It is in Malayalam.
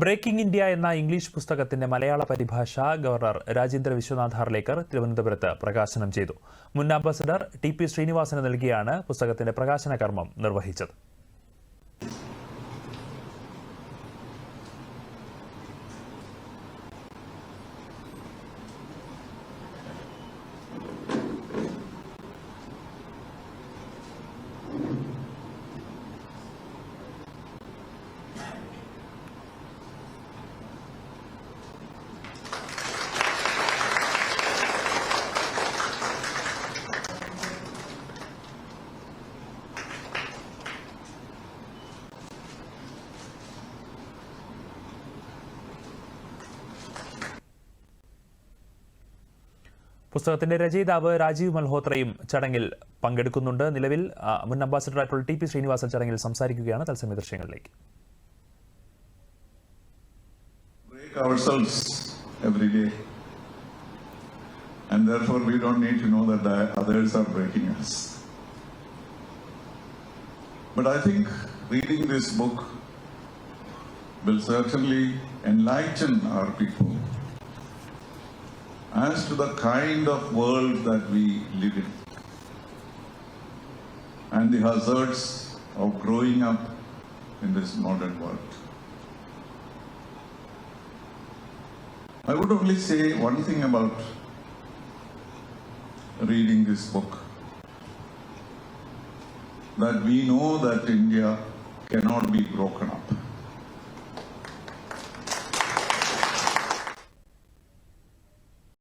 ബ്രേക്കിംഗ് ഇന്ത്യ എന്ന ഇംഗ്ലീഷ് പുസ്തകത്തിന്റെ മലയാള പരിഭാഷ ഗവർണർ രാജേന്ദ്ര വിശ്വനാഥ് ഹാർലേക്കർ തിരുവനന്തപുരത്ത് പ്രകാശനം ചെയ്തു. മുൻ അംബാസഡർ ടി പി ശ്രീനിവാസന് നൽകിയാണ് പുസ്തകത്തിന്റെ പ്രകാശന കർമ്മം നിർവഹിച്ചത്. പുസ്തകത്തിന്റെ രചയിതാവ് രാജീവ് മൽഹോത്രയും ചടങ്ങിൽ പങ്കെടുക്കുന്നുണ്ട് നിലവിൽ മുൻ അംബാസഡറായിട്ടുള്ള ടി പി ശ്രീനിവാസൻ ചടങ്ങിൽ സംസാരിക്കുകയാണ് തത്സമയ ദൃശ്യങ്ങളിലേക്ക് every day. And therefore, we don't need to know that the others are breaking us. But I think reading this book will certainly enlighten our people as to the kind of world that we live in and the hazards of growing up in this modern world. I would only say one thing about reading this book that we know that India cannot be broken up.